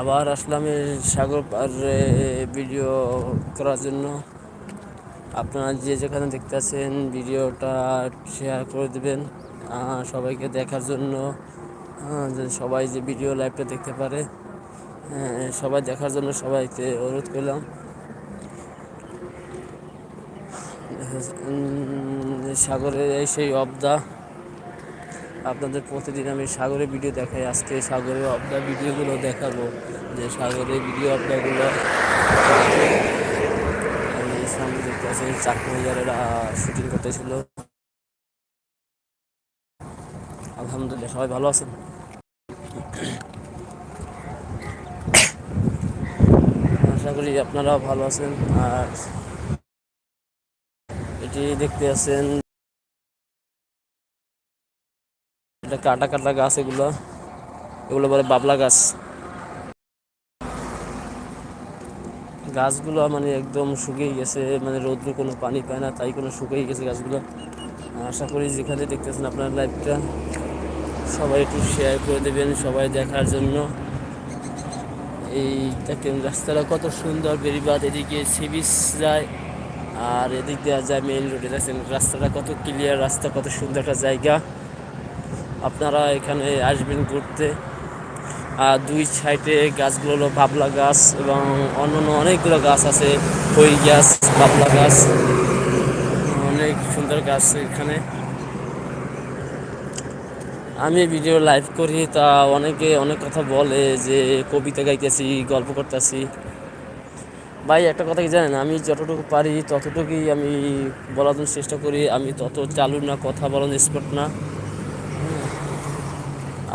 আবার আসলাম সাগর পাড়ে ভিডিও করার জন্য। আপনারা যে যেখানে দেখতে আছেন ভিডিওটা শেয়ার করে দেবেন সবাইকে দেখার জন্য সবাই যে ভিডিও লাইভটা দেখতে পারে সবাই দেখার জন্য সবাইকে অনুরোধ করলাম। সাগরের সেই অবদা আপনাদের প্রতিদিন আমি সাগরের ভিডিও দেখাই। আজকে সাগরের অবদা ভিডিওগুলো দেখাবো। যে সাগরের ভিডিও অবদাগুলো আমি সামনে দেখতে আছি চাকমাইয়ারেরা শুটিং করতেছিল। আলহামদুলিল্লাহ, সবাই ভালো আছেন? আশা করি আপনারাও ভালো আছেন। আর এটি দেখতে আছেন এটা কাটা কাটা গাছ এগুলো এগুলো বলে বাবলা গাছ। গাছগুলো মানে একদম শুকিয়ে গেছে মানে রৌদ্র কোনো পানি পায় না, তাই কোনো শুকিয়ে গেছে গাছগুলো। আশা করি যেখানে দেখতেছেন আপনার লাইভটা, সবাই একটু শেয়ার করে দেবেন, সবাই দেখার জন্য। এই দেখেন রাস্তাটা কত সুন্দর বেরিবাদ এদিকে সি বিচ যায়, আর এদিক দেওয়া যায় মেইন রোডে দেখেন রাস্তাটা কত ক্লিয়ার রাস্তা কত সুন্দর একটা জায়গা। আপনারা এখানে আসবেন ঘুরতে। আর দুই সাইডে গাছগুলো হলো বাবলা গাছ এবং অন্যান্য অনেকগুলো গাছ আছে, খই গাছ, বাবলা গাছ। অনেক সুন্দর গাছ এখানে। আমি ভিডিও লাইভ করি, তা অনেকে অনেক কথা বলে যে কবিতা গাইতেছি, গল্প করতেছি। ভাই, একটা কথা কি জানেন? আমি যতটুকু পারি ততটুকুই আমি বলার জন্য চেষ্টা করি। আমি তত চালু না, কথা বলার স্পট না।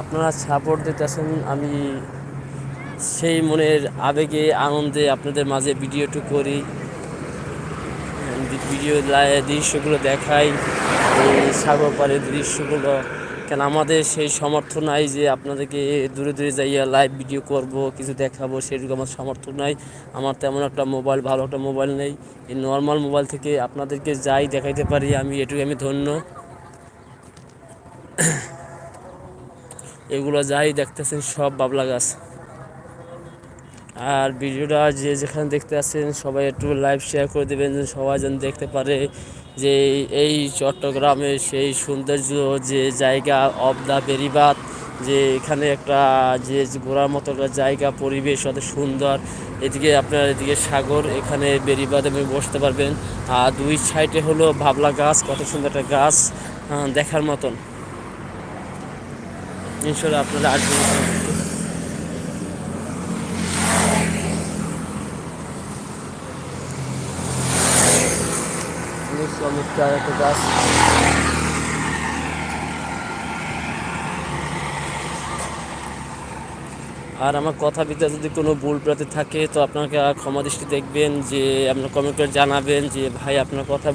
আপনারা সাপোর্ট দিতেছেন, আমি সেই মনের আবেগে, আনন্দে আপনাদের মাঝে ভিডিওটু করি। ভিডিও দৃশ্যগুলো দেখাই সাগর পাড়ের দৃশ্যগুলো। কেন আমাদের সেই সামর্থ্য নাই যে আপনাদেরকে দূরে দূরে যাইয়া লাইভ ভিডিও করব, কিছু দেখাবো সেটুকু আমার সামর্থ্য নাই। আমার তেমন একটা মোবাইল ভালো একটা মোবাইল নেই। এই নর্মাল মোবাইল থেকে আপনাদেরকে যাই দেখাইতে পারি, আমি এটুকু আমি ধন্য। এগুলো যাই দেখতেছেন, সব বাবলা গাছ। আর ভিডিওটা যে যেখানে দেখতে আছেন, সবাই একটু লাইভ শেয়ার করে দেবেন, যেন সবাই যেন দেখতে পারে যে এই চট্টগ্রামের সেই সৌন্দর্য, যে জায়গা অফ দ্য বেরিবাদ যে এখানে একটা, যে ঘোরার মতো একটা জায়গা, পরিবেশ অত সুন্দর। এদিকে আপনার এদিকে সাগর, এখানে বেরিবাদ আপনি বসতে পারবেন। আর দুই সাইডে হলো ভাবলা গাছ, কত সুন্দর একটা গাছ দেখার মতন। ইনশাল্লাহ আপনারা আসবেন। আর আমার কথা ভিতরে যদি কোনো ভুল প্রাতে থাকে, তো আপনাকে ক্ষমা দৃষ্টি দেখবেন, যে আপনার কমেন্ট করে জানাবেন, যে ভাই আপনার কথা